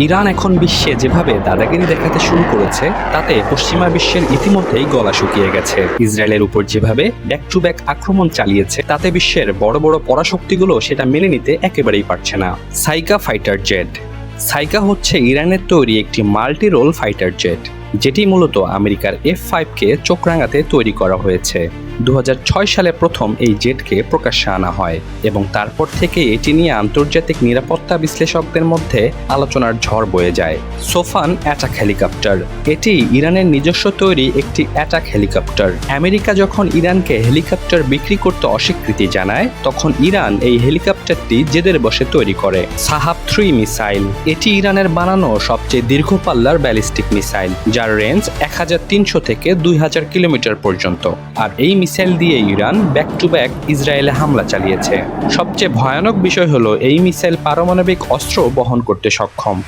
Iran এখন বিশ্বে যেভাবে দাদাগিরি দেখাতে শুরু করেছে, তাতে পশ্চিমা বিশ্বের ইতিমধ্যেই গলা শুকিয়ে গেছে। ইসরায়েলের উপর যেভাবে ব্যাক টু ব্যাক আক্রমণ চালিয়েছে, তাতে বিশ্বের বড় বড় পরাশক্তিগুলো সেটা মেনে নিতে একেবারেই পারছে না। সাইকা ফাইটার জেট সাইকা হচ্ছে ইরানের তৈরি একটি মাল্টি রোল ফাইটার জেট যেটি মূলত আমেরিকার এফ ফাইভকে চোখ রাঙাতে তৈরি করা হয়েছে। দু হাজার ছয় সালে প্রথম এই জেটকে প্রকাশ্যে আনা হয় এবং তারপর থেকে এটি নিয়ে আন্তর্জাতিক নিরাপত্তা বিশ্লেষকদের মধ্যে আলোচনার ঝড় বয়ে যায়। সোফান অ্যাটাক হেলিকপ্টার। এটি ইরানের নিজস্ব তৈরি একটি অ্যাটাক হেলিকপ্টার। আমেরিকা যখন ইরানকে হেলিকপ্টার বিক্রি করতে অস্বীকৃতি জানায়, তখন ইরান এই হেলিকপ্টারটি জেদের বসে তৈরি করে। সাহাব থ্রি মিসাইল। এটি ইরানের বানানো সবচেয়ে দীর্ঘ পাল্লার ব্যালিস্টিক মিসাইল, যার রেঞ্জ এক হাজার তিনশো থেকে দুই হাজার কিলোমিটার পর্যন্ত। আর এই মিসাইল দিয়ে ইরান ব্যাক টু ব্যাক ইসরায়েলে হামলা চালিয়েছে। সবচেয়ে ভয়ানক বিষয় হলো, এই মিসাইল পারমাণবিক অস্ত্র বহন করতে সক্ষম।